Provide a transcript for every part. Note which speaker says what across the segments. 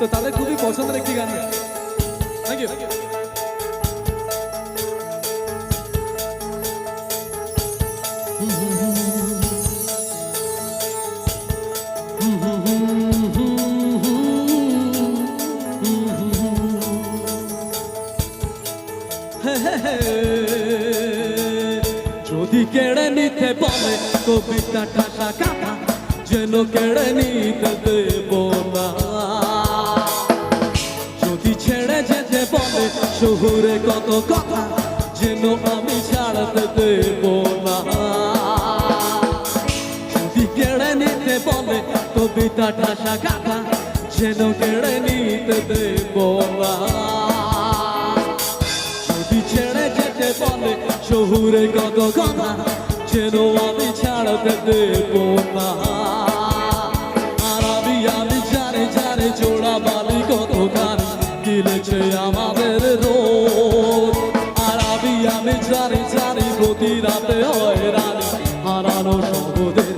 Speaker 1: তো তাদের খুবই পছন্দের একটি গান থ্যাংক ইউ যদি কেড়ে নিতে বলে কবিতাটা কাটা যেন কেড়ে নিতে দেব। শহুরে কত কথা যেন আমি ছাড়তে দেব না। যদি কেড়ে নিতে বলে, কবিতাটা কাটা যেন কেড়ে নিতে দেব না। যদি ছেড়ে যেতে বলে, শহুরে কত কথা যেন আমি ছাড়তে দেব না। আর আমি আমি জানি জানি জোড়া বালি কত গান গিলেছে আমাদের রাতে রানি হারানো শহরের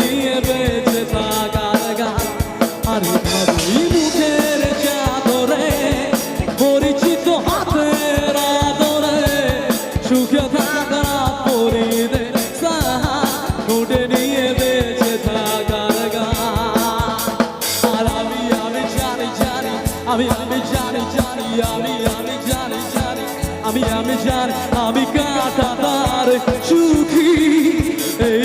Speaker 1: নিয়ে বেঁচে থাকার গান আর এভাবেই মুখের পরিচিত হাতের আদরে, সুখে থাকরা পরিবেশ ঘটে নিয়ে বেঁচে থাকার গান আর আমি আমি জানি জানি, আমি আমি জানি জানি, আমি আমি জানি জানি, আমি আমি জানি, আমি কাটা তার সুখী। এই